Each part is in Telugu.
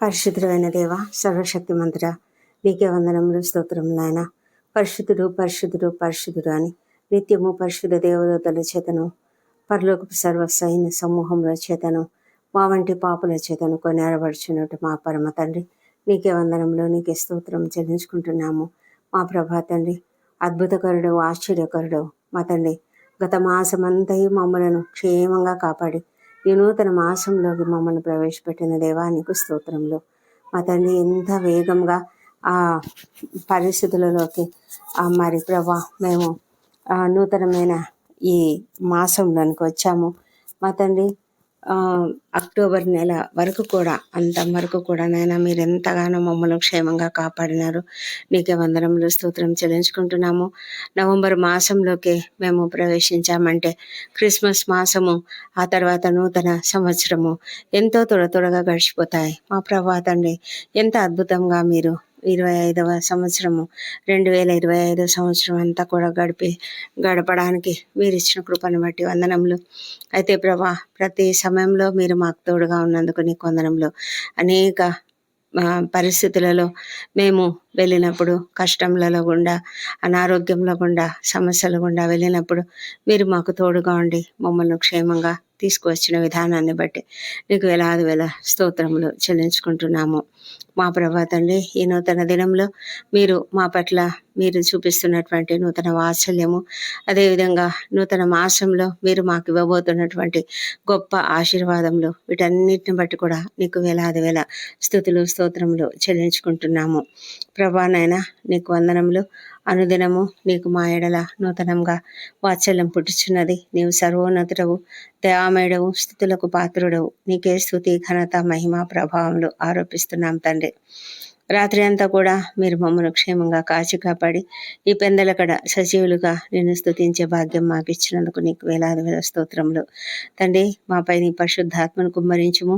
పరిశుద్ధుడైన దేవ సర్వశక్తి మంత్ర నీకే వందనములు స్తోత్రం నాయన. పరిశుద్ధుడు పరిశుద్ధుడు పరిశుద్ధుడు అని నిత్యము పరిశుద్ధ దేవదూతల చేతను పరలోకపు సర్వ సైన్య సమూహంలో చేతను మా వంటి పాపుల చేతను కొనేరబడుచున్నట్టు మా పరమ తండ్రి నీకే వందనములు నీకే స్తోత్రం చెల్లించుకుంటున్నాము. మా ప్రభా తండ్రి అద్భుతకరుడు ఆశ్చర్యకరుడు మా తండ్రి గత మాసమంతయు మమ్మలను క్షేమంగా కాపాడి ఈ నూతన మాసంలోకి మమ్మల్ని ప్రవేశపెట్టిన దేవానికి స్తోత్రంలో. మా తండ్రి ఎంత వేగంగా ఆ పరిస్థితులలోకి మరి ప్రభా మేము నూతనమైన ఈ మాసంలోనికి వచ్చాము. మా తండ్రి అక్టోబర్ నెల వరకు కూడా అంత వరకు కూడా నైనా మీరు ఎంతగానో మమ్మల్ని క్షేమంగా కాపాడినారు. నీకే వందనములు స్తోత్రం చెల్లించుకుంటున్నాము. నవంబర్ మాసంలోకి మేము ప్రవేశించామంటే క్రిస్మస్ మాసము ఆ తర్వాత నూతన సంవత్సరము ఎంతో త్వర త్వరగా గడిచిపోతాయి. మా ప్రభా తండ్రి ఎంత అద్భుతంగా మీరు ఇరవై ఐదవ సంవత్సరము రెండు వేల ఇరవై ఐదవ సంవత్సరం అంతా కూడా గడిపి గడపడానికి మీరు ఇచ్చిన కృపను బట్టి వందనములు. అయితే ప్రభా ప్రతి సమయంలో మీరు మాకు తోడుగా ఉన్నందుకు నీకు వందనములు అనేక పరిస్థితులలో మేము వెళ్ళినప్పుడు కష్టంలలో గుండా అనారోగ్యంలో గుండా సమస్యల గుండా వెళ్ళినప్పుడు మీరు మాకు తోడుగా ఉండి మమ్మల్ని క్షేమంగా తీసుకువచ్చిన విధానాన్ని బట్టి నీకు వేలాది వేల స్తోత్రములు చెల్లించుకుంటున్నాము. మా ప్రభా తండ్రి ఈ నూతన దినంలో మీరు మా పట్ల మీరు చూపిస్తున్నటువంటి నూతన వాత్సల్యము అదేవిధంగా నూతన మాసంలో మీరు మాకు ఇవ్వబోతున్నటువంటి గొప్ప ఆశీర్వాదములు వీటన్నిటిని బట్టి కూడా నీకు వేలాది వేల స్థుతులు స్తోత్రములు చెల్లించుకుంటున్నాము. ప్రభానైనా నీకు వందనములు. అనుదినము నీకు మా ఎడల నూతనంగా వాత్సల్యం పుట్టుచున్నది. నీవు సర్వోన్నతుడవు దయామయుడవు స్థుతులకు పాత్రుడవు. నీకే స్థుతి ఘనత మహిమ ప్రభావములు ఆరోపిస్తున్నాం తండ్రి. రాత్రి అంతా కూడా మీరు మమ్మల్ని క్షేమంగా కాచి కాపాడి ఈ పెందలకడ సజీవులుగా నిన్ను స్తుతించే భాగ్యం మాకు ఇచ్చినందుకు నీకు వేలాది వేల స్తోత్రములు. తండ్రి మాపై నీ పరిశుద్ధాత్మను కుమ్మరించుము.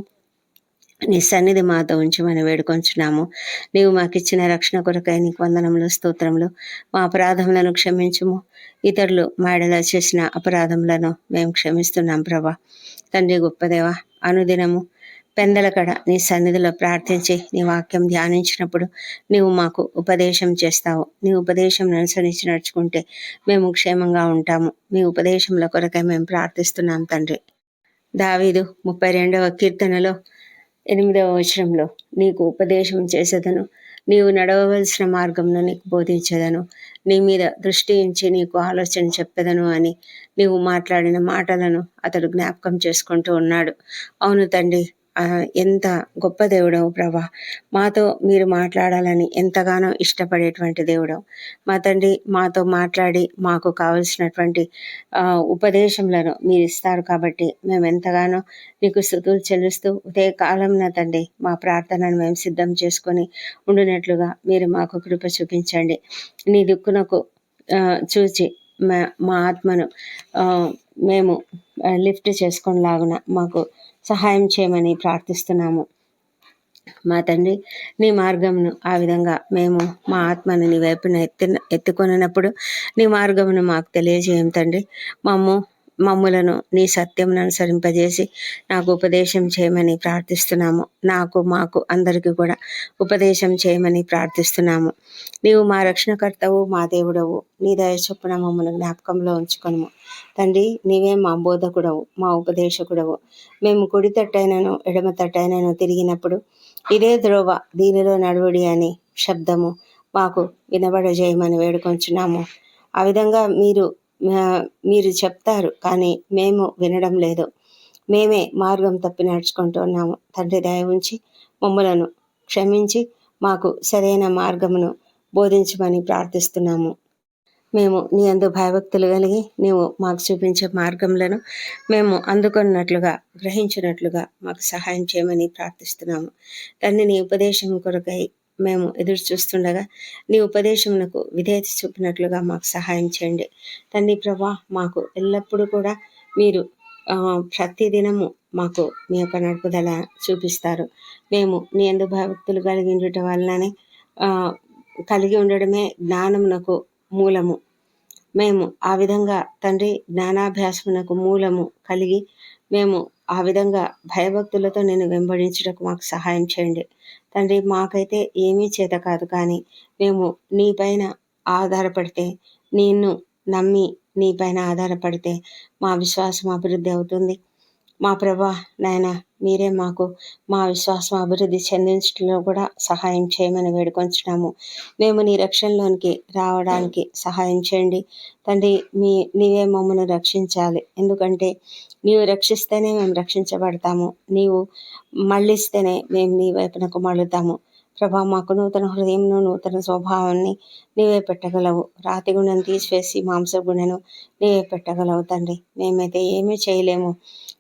నీ సన్నిధి మాతో ఉంచమని వేడుకొంచున్నాము. నీవు మాకు ఇచ్చిన రక్షణ కొరకై నీకు వందనములు స్తోత్రములు మా అపరాధములను క్షమించుము. ఇతరులు మాడలా చేసిన అపరాధములను మేము క్షమిస్తున్నాం ప్రభా. తండ్రి గొప్పదేవ అనుదినము పెందలకడ నీ సన్నిధిలో ప్రార్థించి నీ వాక్యం ధ్యానించినప్పుడు నీవు మాకు ఉపదేశం చేస్తావు. నీ ఉపదేశం అనుసరించి నడుచుకుంటే మేము క్షేమంగా ఉంటాము. మీ ఉపదేశముల కొరకై మేము ప్రార్థిస్తున్నాం తండ్రి. దావీదు ముప్పై రెండవ కీర్తనలో ఎనిమిదవ వచనంలో నీకు ఉపదేశం చేసేదను. నీవు నడవవలసిన మార్గంను నీకు బోధించేదను. నీ మీద దృష్టి ఇచ్చి నీకు ఆలోచన చెప్పేదను అని నీవు మాట్లాడిన మాటలను అతడు జ్ఞాపకం చేసుకుంటూ ఉన్నాడు. అవును తండ్రి ఎంత గొప్ప దేవుడవు ప్రభా. మాతో మీరు మాట్లాడాలని ఎంతగానో ఇష్టపడేటువంటి దేవుడవు. మా తండ్రి మాతో మాట్లాడి మాకు కావలసినటువంటి ఉపదేశములను మీరు ఇస్తారు కాబట్టి మేము ఎంతగానో మీకు స్థుతులు చెల్లిస్తూ ఉదయ కాలంన తండ్రి మా ప్రార్థనను మేము సిద్ధం చేసుకొని ఉండినట్లుగా మీరు మాకు కృప చూపించండి. నీ దిక్కునకు చూచి మా మా ఆత్మను మేము లిఫ్ట్ చేసుకొని లాగున మాకు సహాయం చేయమని ప్రార్థిస్తున్నాము. మా తండ్రి నీ మార్గమును ఆ విధంగా మేము మా ఆత్మను నీ వైపున ఎత్తి ఎత్తుకొనినప్పుడు నీ మార్గమును మాకు తెలియజేయం తండ్రి. మమ్ము మమ్ములను నీ సత్యమును అనుసరింపజేసి నాకు ఉపదేశం చేయమని ప్రార్థిస్తున్నాము. నాకు మాకు అందరికీ కూడా ఉపదేశం చేయమని ప్రార్థిస్తున్నాము. నీవు మా రక్షణకర్తవు మా దేవుడవు. నీ దయచొప్పున మమ్మల్ని జ్ఞాపకంలో ఉంచుకొనుము. తండ్రి నీవే మా బోధకుడవు మా ఉపదేశకుడవు. మేము కుడి తట్టైనను ఎడమ తట్టైనను తిరిగినప్పుడు ఇదే ద్రోవ దీనిలో నడువుడి అని శబ్దము మాకు వినబడజేయమని వేడుకొంచున్నాము. ఆ విధంగా మీరు మీరు చెప్తారు కానీ మేము వినడం లేదు. మేమే మార్గం తప్పి నడుచుకుంటూ ఉన్నాము. తండ్రి దయ ఉంచి మమ్మలను క్షమించి మాకు సరైన మార్గమును బోధించమని ప్రార్థిస్తున్నాము. మేము నీ అందు భయభక్తులు కలిగి నీవు మాకు చూపించే మార్గములను మేము అందుకున్నట్లుగా గ్రహించినట్లుగా మాకు సహాయం చేయమని ప్రార్థిస్తున్నాము. తండ్రి నీ ఉపదేశం కొరకై మేము ఎదురు చూస్తుండగా నీ ఉపదేశమునకు విధేయత చూపినట్లుగా మాకు సహాయం చేయండి. తండ్రి ప్రభా మాకు ఎల్లప్పుడూ కూడా మీరు ప్రతిదినము మాకు మీ యొక్క నడుపుదల చూపిస్తారు. మేము నీ ఎందు భక్తులు కలిగి ఉండటం వలననే కలిగి ఉండడమే జ్ఞానమునకు మూలము. మేము ఆ విధంగా తండ్రి జ్ఞానాభ్యాసమునకు మూలము కలిగి మేము ఆ విధంగా భయభక్తులతో నేను వెంబడించడానికి మాకు సహాయం చేయండి. తండ్రి మాకైతే ఏమీ చేత కాదు. కానీ మేము నీ పైన ఆధారపడితే నిన్ను నమ్మి నీ పైన ఆధారపడితే మా విశ్వాసం అభివృద్ధి అవుతుంది. మా ప్రభా నాయన మీరే మాకు మా విశ్వాసం అభివృద్ధి చెందించడంలో కూడా సహాయం చేయమని వేడుకొంచున్నాము. మేము నీ రక్షణలోనికి రావడానికి సహాయం చేయండి. తండ్రి మీ నీవే మమ్మల్ని రక్షించాలి. ఎందుకంటే నీవు రక్షిస్తేనే మేము రక్షించబడతాము. నీవు మళ్ళిస్తేనే మేము నీ వైపునకు మళ్ళుతాము. ప్రభా మాకు నూతన హృదయంను నూతన స్వభావాన్ని నీవే పెట్టగలవు. రాతి గుణం తీసివేసి మాంస గుణను నీవే పెట్టగలవు తండ్రి. మేమైతే ఏమీ చేయలేము.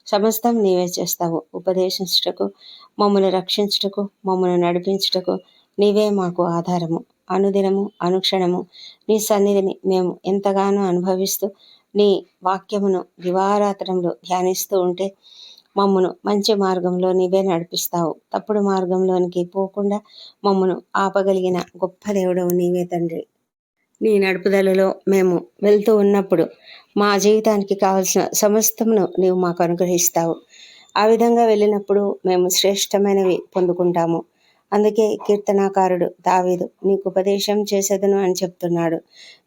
సమస్తం నీవే చేస్తావు. ఉపదేశించుటకు మమ్మల్ని రక్షించుటకు మమ్మల్ని నడిపించుటకు నీవే మాకు ఆధారము. అనుదినము అనుక్షణము నీ సన్నిధిని మేము ఎంతగానో అనుభవిస్తూ నీ వాక్యమును దివారాత్రంలో ధ్యానిస్తూ ఉంటే మమ్మను మంచి మార్గంలో నీవే నడిపిస్తావు. తప్పుడు మార్గంలోనికి పోకుండా మమ్మను ఆపగలిగిన గొప్ప దేవుడవు నీవే తండ్రి. నీ నడుపుదలలో మేము వెళ్తూ ఉన్నప్పుడు మా జీవితానికి కావలసిన సమస్తమును నీవు మాకు అనుగ్రహిస్తావు. ఆ విధంగా వెళ్ళినప్పుడు మేము శ్రేష్టమైనవి పొందుకుంటాము. అందుకే కీర్తనాకారుడు దావీదు నీకు ఉపదేశం చేసేదను అని చెప్తున్నాడు.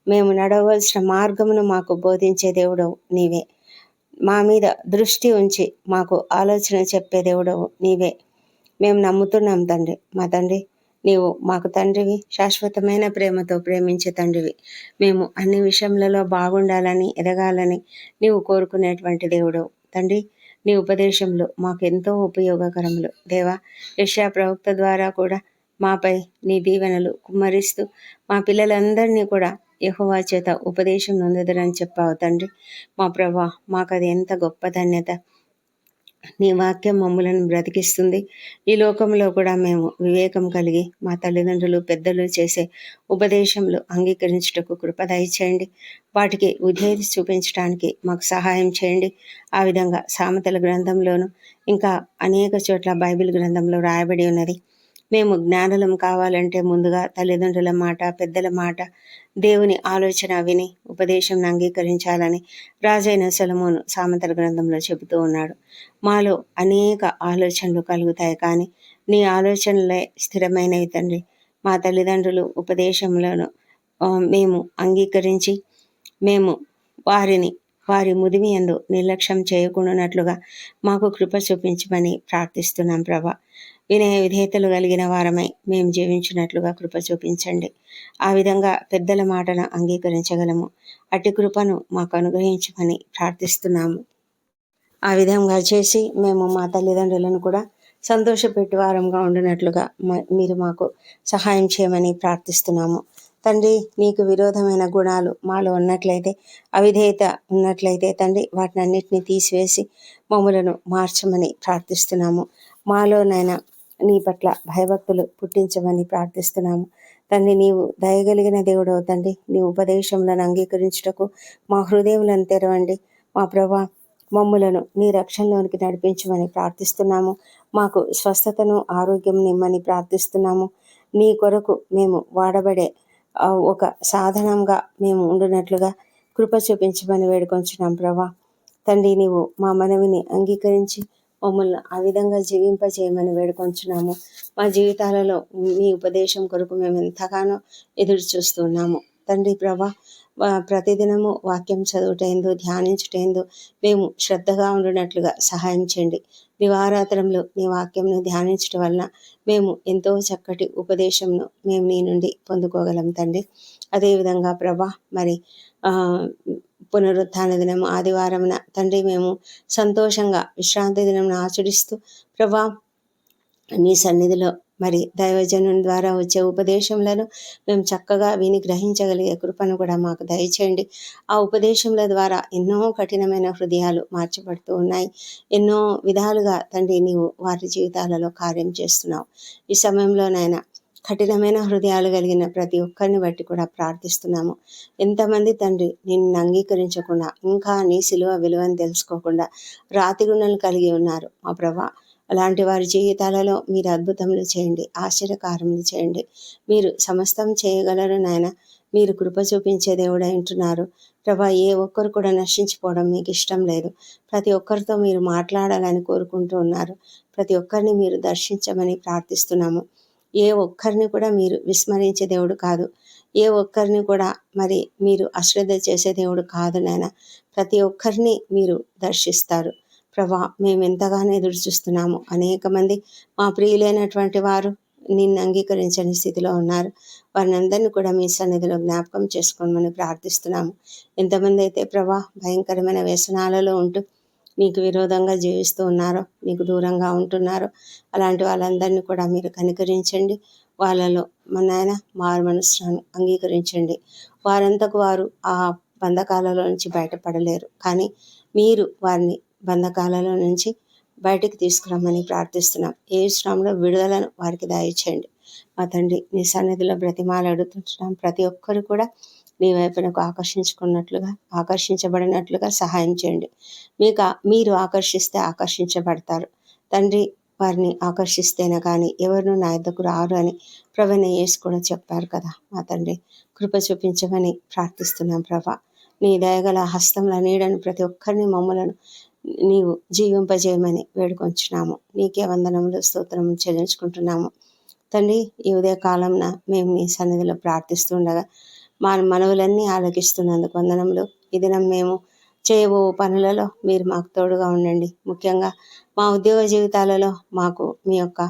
మేము నడవలసిన మార్గమును మాకు బోధించే దేవుడవు నీవే. మా మీద దృష్టి ఉంచి మాకు ఆలోచన చెప్పే దేవుడవు నీవే. మేము నమ్ముతున్నాం తండ్రి. మా తండ్రి నీవు మాకు తండ్రివి. శాశ్వతమైన ప్రేమతో ప్రేమించే తండ్రివి. మేము అన్ని విషయములలో బాగుండాలని ఎదగాలని నీవు కోరుకునేటువంటి దేవుడవు తండ్రి నీ ఉపదేశంలో మాకు ఎంతో ఉపయోగకరములు. దేవా యష్యా ప్రవక్త ద్వారా కూడా మాపై నీ దీవెనలు కుమ్మరిస్తూ మా పిల్లలందరినీ కూడా యహోవా చేత ఉపదేశం నొందుదరని చెప్పావు తండ్రి. మా ప్రభా మాకు అది ఎంత గొప్ప ధన్యత. నీ వాక్యం మమ్ములను బ్రతికిస్తుంది. ఈ లోకంలో కూడా మేము వివేకం కలిగి మా తల్లిదండ్రులు పెద్దలు చేసే ఉపదేశంలో అంగీకరించుటకు కృప దయచేయండి. వాటికి ఉద్యోగి చూపించడానికి మాకు సహాయం చేయండి. ఆ విధంగా సామెతల గ్రంథంలోను ఇంకా అనేక చోట్ల బైబిల్ గ్రంథంలో రాయబడి ఉన్నది. మేము జ్ఞానులం కావాలంటే ముందుగా తల్లిదండ్రుల మాట పెద్దల మాట దేవుని ఆలోచన విని ఉపదేశం అంగీకరించాలని రాజైన సొలమోను సామంతల గ్రంథంలో చెబుతూ ఉన్నాడు. మాలో అనేక ఆలోచనలు కలుగుతాయి కానీ నీ ఆలోచనలే స్థిరమైనవి తండ్రి. మా తల్లిదండ్రులు ఉపదేశంలోను మేము అంగీకరించి మేము వారిని వారి ముదిమి ఎందు నిర్లక్ష్యం చేయకుండానట్లుగా మాకు కృప చూపించమని ప్రార్థిస్తున్నాం ప్రభా. వినయ విధేయతలు కలిగిన వారమై మేము జీవించినట్లుగా కృప చూపించండి. ఆ విధంగా పెద్దల మాటను అంగీకరించగలము. అట్టి కృపను మాకు అనుగ్రహించమని ప్రార్థిస్తున్నాము. ఆ విధంగా చేసి మేము మా తల్లిదండ్రులను కూడా సంతోషపెట్టి వారంగా ఉండినట్లుగా మీరు మాకు సహాయం చేయమని ప్రార్థిస్తున్నాము. తండ్రి నీకు విరోధమైన గుణాలు మాలో ఉన్నట్లయితే అవిధేయత ఉన్నట్లయితే తండ్రి వాటిని అన్నిటిని తీసివేసి మమ్మలను మార్చమని ప్రార్థిస్తున్నాము. మాలోనైనా నీ పట్ల భయభక్తులు పుట్టించమని ప్రార్థిస్తున్నాము. తండ్రి నీవు దయగలిగిన దేవుడు తండ్రి. నీ ఉపదేశములను అంగీకరించుటకు మా హృదయములను తెరవండి. మా ప్రభా మమ్ములను నీ రక్షణలోనికి నడిపించమని ప్రార్థిస్తున్నాము. మాకు స్వస్థతను ఆరోగ్యం నిమ్మని ప్రార్థిస్తున్నాము. నీ కొరకు మేము వాడబడే ఒక సాధనంగా మేము ఉండునట్లుగా కృప చూపించమని వేడుకొంచున్నాం ప్రభా. తండ్రి నీవు మా మనవిని అంగీకరించి మమ్మల్ని ఆ విధంగా జీవింపజేయమని వేడుకొంచున్నాము. మా జీవితాలలో మీ ఉపదేశం కొరకు మేము ఎంతగానో ఎదురు చూస్తున్నాము. తండ్రి ప్రభా ప్రతిదినము వాక్యం చదువుటైందో ధ్యానించుటైందో మేము శ్రద్ధగా ఉండినట్లుగా సహాయం చేయండి. దివారాత్రంలో నీ వాక్యంను ధ్యానించడం వలన మేము ఎంతో చక్కటి ఉపదేశంను మేము నీ నుండి పొందుకోగలం తండ్రి. అదేవిధంగా ప్రభా మరి పునరుత్థాన దినం ఆదివారమున తండ్రి మేము సంతోషంగా విశ్రాంతి దినం ఆచరిస్తూ ప్రభా మీ సన్నిధిలో మరి దైవజనం ద్వారా వచ్చే ఉపదేశములను మేము చక్కగా విని గ్రహించగలిగే కృపను కూడా మాకు దయచేయండి. ఆ ఉపదేశముల ద్వారా ఎన్నో కఠినమైన హృదయాలు మార్చబడుతూ ఉన్నాయి. ఎన్నో విధాలుగా తండ్రి నీవు వారి జీవితాలలో కార్యం చేస్తున్నావు. ఈ సమయంలోనైనా కఠినమైన హృదయాలు కలిగిన ప్రతి ఒక్కరిని బట్టి కూడా ప్రార్థిస్తున్నాము. ఎంతమంది తండ్రి నిన్ను అంగీకరించకుండా ఇంకా నీ సిలువ విలువని తెలుసుకోకుండా రాతి గుణాలు కలిగి ఉన్నారు. మా ప్రభా అలాంటి వారి జీవితాలలో మీరు అద్భుతములు చేయండి ఆశ్చర్యకారములు చేయండి. మీరు సమస్తం చేయగలరు నాయన. మీరు కృప చూపించే దేవుడు అంటున్నారు ప్రభా ఏ ఒక్కరు కూడా నశించిపోవడం మీకు ఇష్టం లేదు. ప్రతి ఒక్కరితో మీరు మాట్లాడాలని కోరుకుంటూ ఉన్నారు. ప్రతి ఒక్కరిని మీరు దర్శించమని ప్రార్థిస్తున్నాము. ఏ ఒక్కరిని కూడా మీరు విస్మరించే దేవుడు కాదు. ఏ ఒక్కరిని కూడా మరి మీరు అశ్రద్ధ చేసే దేవుడు కాదు నాయన. ప్రతి ఒక్కరిని మీరు దర్శిస్తారు. ప్రభా మేము ఎంతగానో ఎదురు చూస్తున్నాము. అనేక మంది మా ప్రియులైనటువంటి వారు నిన్ను అంగీకరించని స్థితిలో ఉన్నారు. వారిని అందరినీ కూడా మీ సన్నిధిలో జ్ఞాపకం చేసుకోమని ప్రార్థిస్తున్నాము. ఎంతమంది అయితే ప్రభా భయంకరమైన వ్యసనాలలో ఉంటూ నీకు విరోధంగా జీవిస్తూ ఉన్నారో నీకు దూరంగా ఉంటున్నారో అలాంటి వాళ్ళందరినీ కూడా మీరు కనికరించండి. వాళ్ళలో మన నాయన మారు మనసును అంగీకరించండి. వారంతకు వారు ఆ బంధకాలలో నుంచి బయటపడలేరు. కానీ మీరు వారిని బంధకాలలో నుంచి బయటికి తీసుకురమ్మని ప్రార్థిస్తున్నాం. ఏ శ్రమంలో విడుదలను వారికి దయచేయండి. మా తండ్రి నీ సన్నిధిలో బ్రతిమాలు అడుగుతుంటున్నాం ప్రతి ఒక్కరు కూడా మీ వైపునకు ఆకర్షించుకున్నట్లుగా ఆకర్షించబడినట్లుగా సహాయం చేయండి. మీకు మీరు ఆకర్షిస్తే ఆకర్షించబడతారు. తండ్రి వారిని ఆకర్షిస్తేనే కానీ ఎవరు నా ఎద్దకు రారు అని ప్రవణ యేసు కూడా చెప్పారు కదా. మా తండ్రి కృప చూపించమని ప్రార్థిస్తున్నాం ప్రభా. నీ దయగల హస్తంలో నీడని ప్రతి ఒక్కరిని మమ్మలను నీవు జీవింపజేయమని వేడుకొంచున్నాము. నీకే వందనములు స్తోత్రం చెల్లించుకుంటున్నాము. తండ్రి ఈ ఉదయ కాలంన మేము నీ సన్నిధిలో ప్రార్థిస్తుండగా మా మనవులన్నీ ఆలకిస్తున్నందుకు వందనములు. ఈ దినం మేము చేయబో పనులలో మీరు మాకు తోడుగా ఉండండి. ముఖ్యంగా మా ఉద్యోగ జీవితాలలో మాకు మీ యొక్క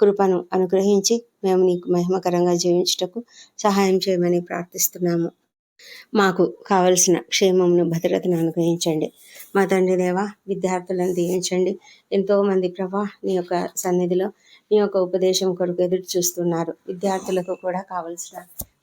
కృపను అనుగ్రహించి మేము నీకు మహిమకరంగా జీవించుటకు సహాయం చేయమని ప్రార్థిస్తున్నాము. మాకు కావలసిన క్షేమమును భద్రతను అనుగ్రహించండి. మా తండ్రి దేవ విద్యార్థులను దీవించండి. ఎంతోమంది ప్రభా నీ యొక్క సన్నిధిలో నీ యొక్క ఉపదేశం కొరకు ఎదురు చూస్తున్నారు. విద్యార్థులకు కూడా కావలసిన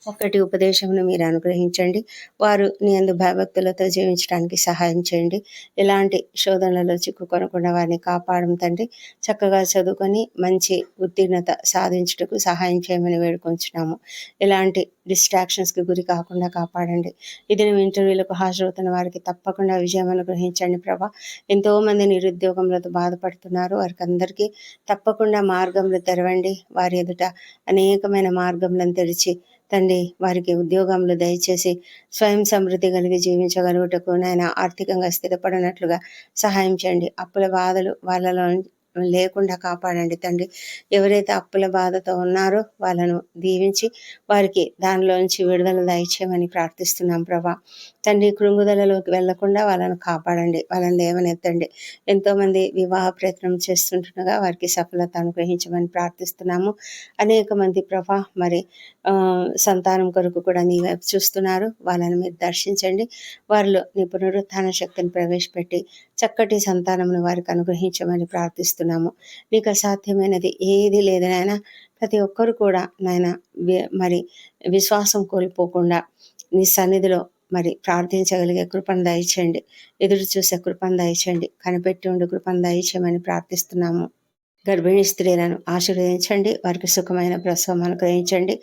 ఒకటి ఉపదేశమును మీరు అనుగ్రహించండి. వారు నీ అందు భయభక్తులతో జీవించడానికి సహాయం చేయండి. ఎలాంటి శోధనలలో చిక్కుకొనకుండా వారిని కాపాడడం తండ్రి. చక్కగా చదువుకొని మంచి ఉత్తీర్ణత సాధించుటకు సహాయం చేయమని వేడుకొంచున్నాము. ఎలాంటి డిస్ట్రాక్షన్స్కి గురి కాకుండా కాపాడండి. ఇది ఇంటర్వ్యూలకు హాజరవుతున్న వారికి తప్పకుండా విజయం అనుగ్రహించండి ప్రభా. ఎంతోమంది నిరుద్యోగంలతో బాధపడుతున్నారు. వారికి అందరికీ తప్పకుండా మార్గంలో తెరవండి. వారి ఎదుట అనేకమైన మార్గంలను తెరిచి తండ్రి వారికి ఉద్యోగంలో దయచేసి స్వయం సమృద్ధి కలిగి జీవించగలుగుటకు నాయన ఆర్థికంగా స్థిరపడినట్లుగా సహాయం చేయండి. అప్పుల బాధలు వాళ్ళలో లేకుండా కాపాడండి తండ్రి. ఎవరైతే అప్పుల బాధతో ఉన్నారో వాళ్ళను దీవించి వారికి దానిలోంచి విడుదల దయచేయమని ప్రార్థిస్తున్నాం ప్రభా. తండ్రి కృంగుదలలోకి వెళ్ళకుండా వాళ్ళను కాపాడండి. వాళ్ళని లేవనెత్తండి. ఎంతోమంది వివాహ ప్రయత్నం చేస్తుంటుండగా వారికి సఫలత అనుగ్రహించమని ప్రార్థిస్తున్నాము. అనేక మంది ప్రభా మరి సంతానం కొరకు కూడా నీ వైపు చూస్తున్నారు. వాళ్ళని మీరు దర్శించండి. వారిలో నీ పునరుత్థాన శక్తిని ప్రవేశపెట్టి చక్కటి సంతానమును వారికి అనుగ్రహించమని ప్రార్థిస్తున్నాము నీకు అసాధ్యమైనది ఏది లేదనైనా ప్రతి ఒక్కరు కూడా నాయన మరి విశ్వాసం కోల్పోకుండా నీ సన్నిధిలో మరి ప్రార్థించగలిగే కృపను దయచేయండి. ఎదురు చూసే కృపను దయచేయండి. కనిపెట్టి ఉండి కృపను దయచేయమని ప్రార్థిస్తున్నాము. గర్భిణీ స్త్రీలను ఆశీర్వదించండి. వారికి సుఖమైన ప్రసవం అనుగ్రహించండి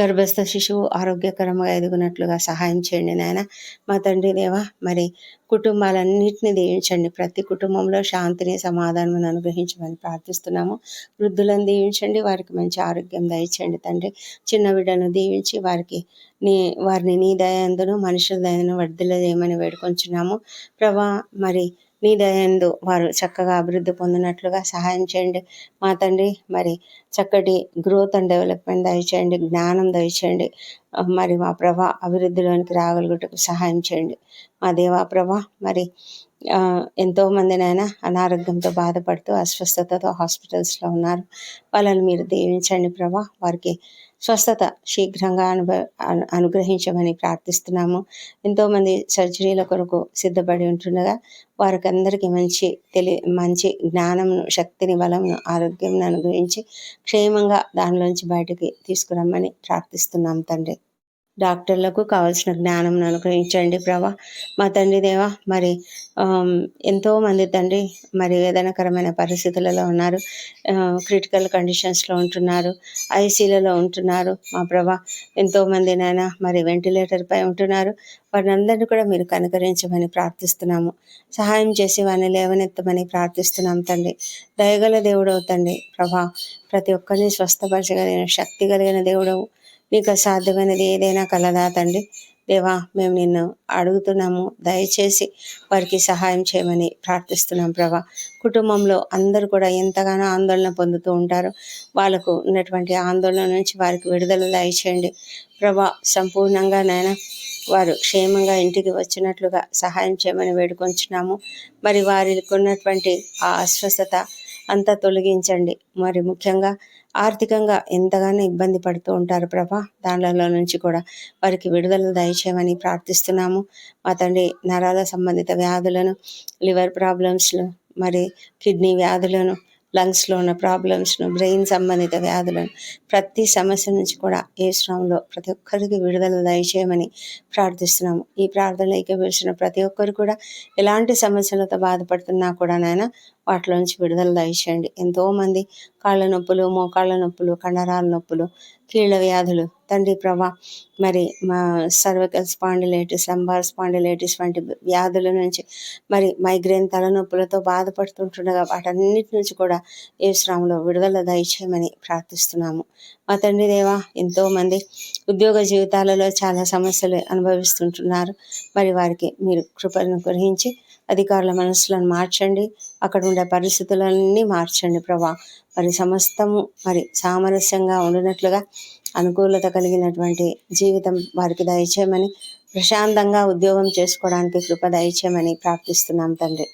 గర్భస్థ శిశువు ఆరోగ్యకరంగా ఎదుగునట్లుగా సహాయం చేయండి నాయన. మా తండ్రి దేవా మరి కుటుంబాలన్నింటినీ దీవించండి. ప్రతి కుటుంబంలో శాంతిని సమాధానం అనుగ్రహించమని ప్రార్థిస్తున్నాము. వృద్ధులను దీవించండి. వారికి మంచి ఆరోగ్యం దయచేయండి తండ్రి. చిన్న బిడ్డను దీవించి వారికి నీ వారిని నీ దయందును మనుషుల దయను వర్ధిల్ల చేయమని వేడుకొంచున్నాము. ప్రభా మరి మీ దయందు వారు చక్కగా అభివృద్ధి పొందినట్లుగా సహాయం చేయండి. మా తండ్రి మరి చక్కటి గ్రోత్ అండ్ డెవలప్మెంట్ దయచేయండి జ్ఞానం దయచేయండి. మరి మా ప్రభ అభివృద్ధిలోనికి రాగలుగుటకు సహాయం చేయండి. మా దేవా ప్రభ మరి ఎంతోమందినైనా అనారోగ్యంతో బాధపడుతూ అస్వస్థతతో హాస్పిటల్స్లో ఉన్నారు. వాళ్ళని మీరు దీవించండి ప్రభా. వారికి స్వస్థత శీఘ్రంగా అనుభ అనుగ్రహించమని ప్రార్థిస్తున్నాము. ఎంతోమంది సర్జరీల కొరకు సిద్ధపడి ఉంటుండగా వారికి అందరికీ మంచి తెలి మంచి జ్ఞానంను శక్తిని బలంను ఆరోగ్యం అనుగ్రహించి క్షేమంగా దానిలోంచి బయటికి తీసుకురమ్మని ప్రార్థిస్తున్నాం తండ్రి. డాక్టర్లకు కావాల్సిన జ్ఞానం అనుగ్రహించండి ప్రభా. మా తండ్రి దేవా మరి ఎంతోమంది తండ్రి మరి వేదనకరమైన పరిస్థితులలో ఉన్నారు. క్రిటికల్ కండిషన్స్లో ఉంటున్నారు. ఐసీలలో ఉంటున్నారు. మా ప్రభా ఎంతోమంది నాయన మరి వెంటిలేటర్పై ఉంటున్నారు. వారిని అందరినీ కూడా మీరు కనుకరించమని ప్రార్థిస్తున్నాము. సహాయం చేసి వారిని లేవనెత్తమని ప్రార్థిస్తున్నాం తండ్రి. దయగల దేవుడవు తండ్రి. ప్రభా ప్రతి ఒక్కరిని స్వస్థపరచగలిగిన శక్తి కలిగిన దేవుడవు. మీకు అసాధ్యమైనది ఏదైనా కలదా తండ్రి. దేవా మేము నిన్ను అడుగుతున్నాము. దయచేసి వారికి సహాయం చేయమని ప్రార్థిస్తున్నాం ప్రభా. కుటుంబంలో అందరూ కూడా ఎంతగానో ఆందోళన పొందుతూ ఉంటారు. వాళ్ళకు ఉన్నటువంటి ఆందోళన నుంచి వారికి విడుదల దయచేయండి. ప్రభా సంపూర్ణంగా నాయన వారు క్షేమంగా ఇంటికి వచ్చినట్లుగా సహాయం చేయమని వేడుకొంచున్నాము. మరి వారికి ఉన్నటువంటి ఆ అస్వస్థత అంతా తొలగించండి. మరి ముఖ్యంగా ఆర్థికంగా ఎంతగానో ఇబ్బంది పడుతూ ఉంటారు ప్రభా. దానిలో నుంచి కూడా వారికి విడుదల దయచేయమని ప్రార్థిస్తున్నాము. మా తండ్రి నరాల సంబంధిత వ్యాధులను లివర్ ప్రాబ్లమ్స్లు మరి కిడ్నీ వ్యాధులను లంగ్స్లో ఉన్న ప్రాబ్లమ్స్ను బ్రెయిన్ సంబంధిత వ్యాధులను ప్రతి సమస్య నుంచి కూడా ఏ శ్రమంలో ప్రతి ఒక్కరికి విడుదల దయచేయమని ప్రార్థిస్తున్నాము. ఈ ప్రార్థనలో ఏకీభవించిన ప్రతి ఒక్కరు కూడా ఎలాంటి సమస్యలతో బాధపడుతున్నా కూడా నాయన వాటిలోంచి విడుదల దయచేయండి ఎంతోమంది కాళ్ళ నొప్పులు మోకాళ్ళ నొప్పులు కండరాల నొప్పులు కీళ్ళ వ్యాధులు. తండ్రి ప్రభా మరి మా సర్వకల్ స్పాండిలైటిస్ లంబార్ స్పాండిలైటిస్ వంటి వ్యాధుల నుంచి మరి మైగ్రేన్ తలనొప్పులతో బాధపడుతుంటుండగా వాటన్నిటి నుంచి కూడా ఏ శ్రమలో విడుదల దయచేయమని ప్రార్థిస్తున్నాము. మా తండ్రి దేవా ఎంతోమంది ఉద్యోగ జీవితాలలో చాలా సమస్యలు అనుభవిస్తుంటున్నారు. మరి వారికి మీరు కృపను గ్రహించి అధికారుల మనసులను మార్చండి. అక్కడ ఉండే పరిస్థితులన్నీ మార్చండి ప్రభా. మరి సమస్తము మరి సామరస్యంగా ఉండినట్లుగా అనుకూలత కలిగినటువంటి జీవితం వారికి దయచేయమని ప్రశాంతంగా ఉద్యోగం చేసుకోవడానికి కృప దయచేయమని ప్రార్థిస్తున్నాం తండ్రి.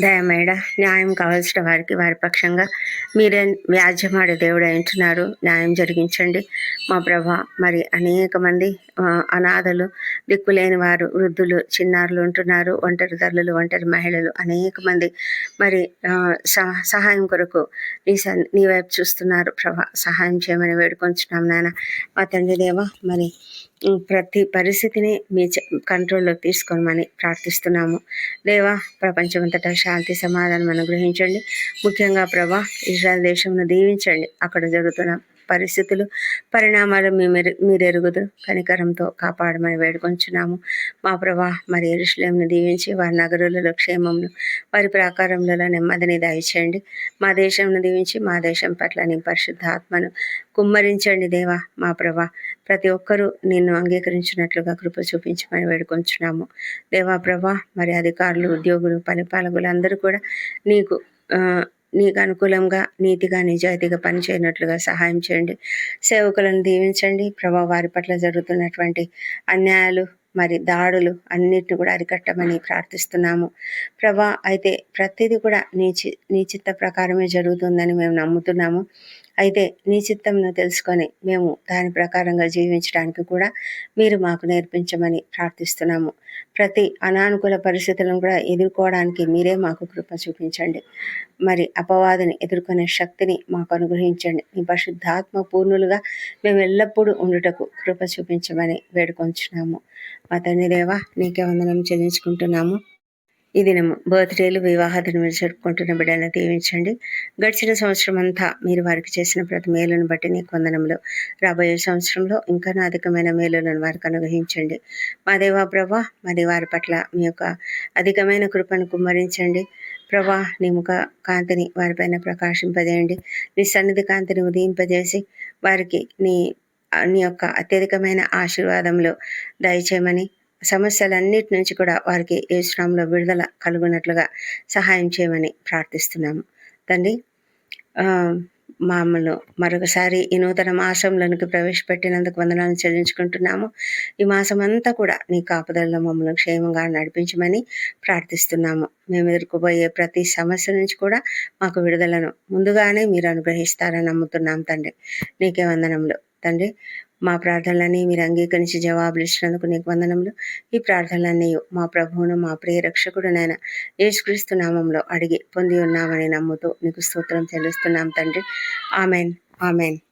దయమేడ న్యాయం కావలసిన వారికి వారి పక్షంగా మీరే వ్యాజ్యమాడే దేవుడు అంటున్నారు న్యాయం జరిగించండి. మా ప్రభ మరి అనేక మంది అనాథలు దిక్కులేని వారు వృద్ధులు చిన్నారులు ఉంటున్నారు. ఒంటరి తల్లులు ఒంటరి మహిళలు అనేక మంది. మరి సహాయం కొరకు నీ నీ వైపు చూస్తున్నారు. ప్రభ సహాయం చేయమని వేడుకొంచున్నాం నాయన. మా తండ్రి దేవ మరి ప్రతి పరిస్థితిని మీ కంట్రోల్లో తీసుకోమని ప్రార్థిస్తున్నాము. దేవా ప్రపంచమంతటా శాంతి సమాధానం అనుగ్రహించండి. ముఖ్యంగా ప్రభా ఇజ్రాయల్ దేశంను దీవించండి. అక్కడ జరుగుతున్న పరిస్థితులు పరిణామాలు మీరు మీరు ఎరుగుదురు కనికరంతో కాపాడమని వేడుకొంచున్నాము. మా ప్రభా మరి ఎరుషులేంను దీవించి వారి నగరులలో క్షేమంను వారి ప్రాకారంలో నెమ్మదిని దయచేయండి. మా దేశంను దీవించి మా దేశం పట్ల నీ పరిశుద్ధాత్మను కుమ్మరించండి దేవా మా ప్రభా. ప్రతి ఒక్కరూ నిన్ను అంగీకరించినట్లుగా కృప చూపించమని వేడుకొంచున్నాము. దేవా ప్రభా మరి అధికారులు ఉద్యోగులు పరిపాలకులు అందరూ కూడా నీకు నీకు అనుకూలంగా నీతిగా నిజాయితీగా పనిచేయనట్లుగా సహాయం చేయండి. సేవకులను దీవించండి. ప్రభా వారి పట్ల జరుగుతున్నటువంటి అన్యాయాలు మరి దాడులు అన్నిటిని కూడా అరికట్టమని ప్రార్థిస్తున్నాము. ప్రభా అయితే ప్రతిదీ కూడా నీ చి నీ చిత్త ప్రకారమే జరుగుతుందని మేము నమ్ముతున్నాము. అయితే నీ చిత్తంను తెలుసుకొని మేము దాని ప్రకారంగా జీవించడానికి కూడా మీరు మాకు నేర్పించమని ప్రార్థిస్తున్నాము. ప్రతి అనానుకూల పరిస్థితులను కూడా ఎదుర్కోవడానికి మీరే మాకు కృప చూపించండి. మరి అపవాదిని ఎదుర్కొనే శక్తిని మాకు అనుగ్రహించండి. మీ పరిశుద్ధాత్మ పూర్ణులుగా మేము ఎల్లప్పుడూ ఉండుటకు కృప చూపించమని వేడుకొంచున్నాము. మా తండ్రి దేవా నీకే వందనం చెల్లించుకుంటున్నాము. ఈ దినము బర్త్డేలు వివాహ దినములు జరుపుకుంటున్న బిడ్డలను దీవించండి. గడిచిన సంవత్సరం అంతా మీరు వారికి చేసిన ప్రతి మేలును బట్టి నీ కొందనంలో రాబోయే సంవత్సరంలో ఇంకా అధికమైన మేలులను వారికి అనుగ్రహించండి. మా దేవా ప్రభా మరి వారి పట్ల మీ యొక్క అధికమైన కృపను కుమ్మరించండి. ప్రభా నీ ముఖ కాంతిని వారిపైన ప్రకాశింపజేయండి. నీ సన్నిధి కాంతిని ఉదయింపజేసి వారికి నీ నీ యొక్క అత్యధికమైన ఆశీర్వాదములు దయచేయమని సమస్యలన్నిటి నుంచి కూడా వారికి ఏ శ్రమలో విడుదల కలుగునట్లుగా సహాయం చేయమని ప్రార్థిస్తున్నాము. తండ్రి మామూలు మరొకసారి ఈ నూతన మాసంలోనికి ప్రవేశపెట్టినందుకు వందనాలను చెల్లించుకుంటున్నాము. ఈ మాసం అంతా కూడా నీ కాపుదలలో మమ్మల్ని క్షేమంగా నడిపించమని ప్రార్థిస్తున్నాము. మేము ఎదుర్కోబోయే ప్రతి సమస్య నుంచి కూడా మాకు విడుదలను ముందుగానే మీరు అనుగ్రహిస్తారని నమ్ముతున్నాం తండ్రి. నీకే వందనములు. తండ్రి మా ప్రార్థనలన్నీ మీరు అంగీకరించి జవాబులు ఇచ్చినందుకు నీకు వందనములు. ఈ ప్రార్థనలన్నీ మా ప్రభువును మా ప్రియ రక్షకుడు నాయన యేసుక్రీస్తు నామంలో అడిగి పొంది ఉన్నామని నమ్ముతూ నీకు స్తోత్రం చెల్లిస్తున్నాం తండ్రి. ఆమెన్. ఆమెన్.